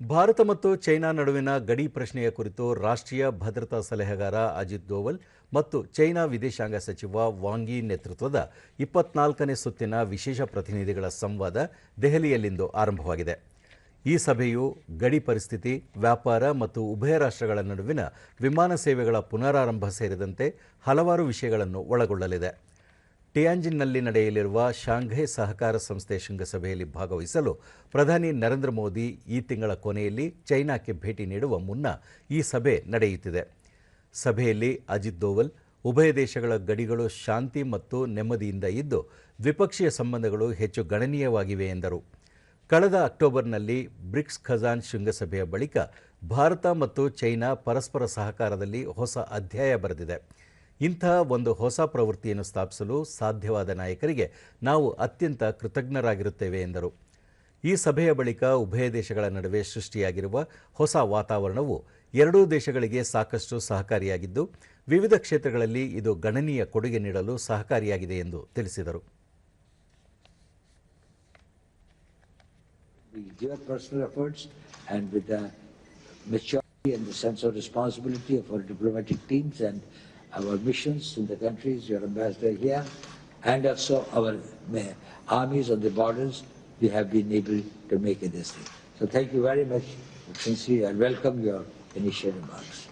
ಭಾರತ ಮತ್ತು ಚೈನಾ ನಡುವಿನ ಗಡಿ ಪ್ರಶ್ನೆಯ ಕುರಿತು ರಾಷ್ಟ್ರೀಯ ಭದ್ರತಾ ಸಲಹೆಗಾರ ಅಜಿತ್ ದೋವಲ್ ಮತ್ತು ಚೈನಾ ವಿದೇಶಾಂಗ ಸಚಿವ ವಾಂಗಿ ನೇತೃತ್ವದ ಇಪ್ಪತ್ನಾಲ್ಕನೇ ಸುತ್ತಿನ ವಿಶೇಷ ಪ್ರತಿನಿಧಿಗಳ ಸಂವಾದ ದೆಹಲಿಯಲ್ಲಿಂದು ಆರಂಭವಾಗಿದೆ. ಈ ಸಭೆಯು ಗಡಿ ಪರಿಸ್ಥಿತಿ, ವ್ಯಾಪಾರ ಮತ್ತು ಉಭಯ ರಾಷ್ಟ್ರಗಳ ನಡುವಿನ ವಿಮಾನ ಸೇವೆಗಳ ಪುನರಾರಂಭ ಸೇರಿದಂತೆ ಹಲವಾರು ವಿಷಯಗಳನ್ನು ಒಳಗೊಳ್ಳಲಿದೆ. ಟಿಯಾಂಜಿನ್ನಲ್ಲಿ ನಡೆಯಲಿರುವ ಶಾಂಘೈ ಸಹಕಾರ ಸಂಸ್ಥೆ ಶೃಂಗಸಭೆಯಲ್ಲಿ ಭಾಗವಹಿಸಲು ಪ್ರಧಾನಿ ನರೇಂದ್ರ ಮೋದಿ ಈ ತಿಂಗಳ ಕೊನೆಯಲ್ಲಿ ಚೈನಾಕ್ಕೆ ಭೇಟಿ ನೀಡುವ ಮುನ್ನ ಈ ಸಭೆ ನಡೆಯುತ್ತಿದೆ. ಸಭೆಯಲ್ಲಿ ಅಜಿತ್ ದೋವಲ್, ಉಭಯ ದೇಶಗಳ ಗಡಿಗಳು ಶಾಂತಿ ಮತ್ತು ನೆಮ್ಮದಿಯಿಂದ ಇದ್ದು ದ್ವಿಪಕ್ಷೀಯ ಸಂಬಂಧಗಳು ಹೆಚ್ಚು ಗಣನೀಯವಾಗಿವೆ ಎಂದರು. ಕಳೆದ ಅಕ್ಟೋಬರ್ನಲ್ಲಿ ಬ್ರಿಕ್ಸ್ ಖಜಾನ್ ಶೃಂಗಸಭೆಯ ಬಳಿಕ ಭಾರತ ಮತ್ತು ಚೈನಾ ಪರಸ್ಪರ ಸಹಕಾರದಲ್ಲಿ ಹೊಸ ಅಧ್ಯಾಯ ಬರೆದಿದೆ. ಇಂತಹ ಒಂದು ಹೊಸ ಪ್ರವೃತ್ತಿಯನ್ನು ಸ್ಥಾಪಿಸಲು ಸಾಧ್ಯವಾದ ನಾಯಕರಿಗೆ ನಾವು ಅತ್ಯಂತ ಕೃತಜ್ಞರಾಗಿರುತ್ತೇವೆ ಎಂದರು. ಈ ಸಭೆಯ ಬಳಿಕ ಉಭಯ ದೇಶಗಳ ನಡುವೆ ಸೃಷ್ಟಿಯಾಗಿರುವ ಹೊಸ ವಾತಾವರಣವು ಎರಡೂ ದೇಶಗಳಿಗೆ ಸಾಕಷ್ಟು ಸಹಕಾರಿಯಾಗಿದ್ದು, ವಿವಿಧ ಕ್ಷೇತ್ರಗಳಲ್ಲಿ ಇದು ಗಣನೀಯ ಕೊಡುಗೆ ನೀಡಲು ಸಹಕಾರಿಯಾಗಿದೆ ಎಂದು ತಿಳಿಸಿದರು. And the sense of responsibility of our diplomatic teams and our missions in the countries, your ambassador here, and also our armies on the borders, we have been able to make it this thing. So thank you very much, Excellency, and welcome your initial remarks.